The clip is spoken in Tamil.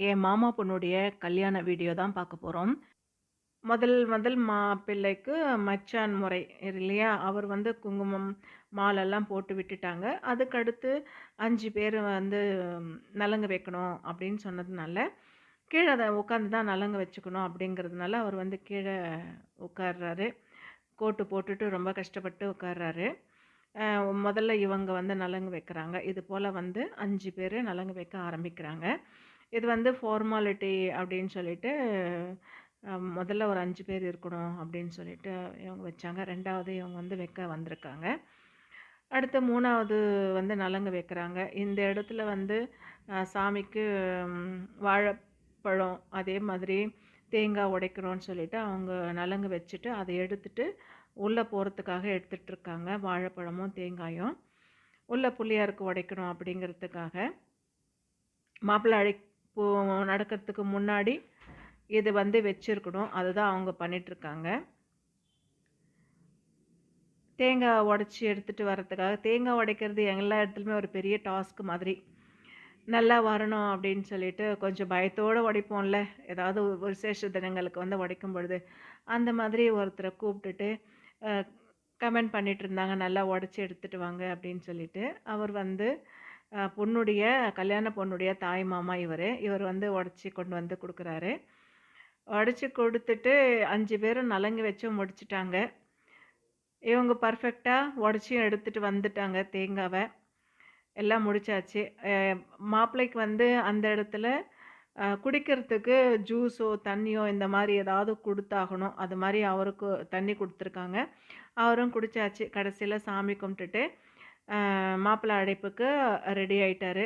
என் மாமா பொண்ணுடைய கல்யாண வீடியோ தான் பார்க்க போகிறோம் முதல் முதல் மாப்பிள்ளைக்கு மச்சான் முறை இல்லையா? அவர் வந்து குங்குமம், மாலெல்லாம் போட்டு விட்டுட்டாங்க. அதுக்கடுத்து அஞ்சு பேர் வந்து நலங்கு வைக்கணும் அப்படின்னு சொன்னதுனால, கீழே அதை உட்காந்து தான் நலங்கு வச்சுக்கணும் அப்படிங்கிறதுனால, அவர் வந்து கீழே உட்கார்றாரு. கோட்டு போட்டுட்டு ரொம்ப கஷ்டப்பட்டு உட்கார்றாரு. முதல்ல இவங்க வந்து நலங்கு வைக்கிறாங்க. இது போல் வந்து அஞ்சு பேர் நலங்கு வைக்க ஆரம்பிக்கிறாங்க. இது வந்து ஃபார்மாலிட்டி அப்படின்னு சொல்லிட்டு, முதல்ல ஒரு அஞ்சு பேர் இருக்கணும் அப்படின்னு சொல்லிட்டு இவங்க வச்சாங்க. ரெண்டாவது இவங்க வந்து வைக்க வந்திருக்காங்க. அடுத்து மூணாவது வந்து நலங்கு வைக்கிறாங்க. இந்த இடத்துல வந்து சாமிக்கு வாழைப்பழம், அதே மாதிரி தேங்காய் உடைக்கிறோன்னு சொல்லிட்டு அவங்க நலங்கு வச்சுட்டு, அதை எடுத்துட்டு உள்ளே போகிறதுக்காக எடுத்துகிட்ருக்காங்க வாழைப்பழமும், தேங்காயும். உள்ள புளியாருக்கு உடைக்கணும் அப்படிங்கிறதுக்காக. மாப்பிள்ளை அழை நடக்கிறதுக்கு முன்னாடி இது வந்து வச்சுருக்கணும் அதுதான் அவங்க பண்ணிகிட்ருக்காங்க தேங்காய் உடச்சி எடுத்துகிட்டு வரதுக்காக தேங்காய் உடைக்கிறது எல்லா இடத்துலையுமே ஒரு பெரிய டாஸ்க் மாதிரி. நல்லா வரணும் அப்படின்னு சொல்லிட்டு கொஞ்சம் பயத்தோடு உடைப்போம்ல. ஏதாவது ஒரு விசேஷ தினங்களுக்கு வந்து உடைக்கும் பொழுது. அந்த மாதிரி ஒருத்தரை கூப்பிட்டுட்டு கமெண்ட் பண்ணிகிட்டு இருந்தாங்க. நல்லா உடச்சி எடுத்துட்டு வாங்க அப்படின்னு சொல்லிட்டு. அவர் வந்து பொண்ணுடைய கல்யாண பொண்ணுடைய தாய் மாமா இவர் இவர் வந்து உடச்சி கொண்டு வந்து கொடுக்குறாரு உடச்சி கொடுத்துட்டு அஞ்சு பேரும் நலங்கு வச்சு முடிச்சுட்டாங்க. இவங்க பர்ஃபெக்டாக உடச்சியும் எடுத்துகிட்டு வந்துட்டாங்க தேங்காவை எல்லாம் முடிச்சாச்சு. மாப்பிள்ளைக்கு வந்து அந்த இடத்துல குடிக்கிறதுக்கு ஜூஸோ, தண்ணியோ இந்த மாதிரி ஏதாவது கொடுத்தாகணும் அது மாதிரி அவருக்கு தண்ணி கொடுத்துருக்காங்க அவரும் குடிச்சாச்சு. கடைசியில் சாமி கும்பிட்டுட்டு, மாப்பிள்ளை அழைப்புக்கு ரெடி ஆயிட்டாரு.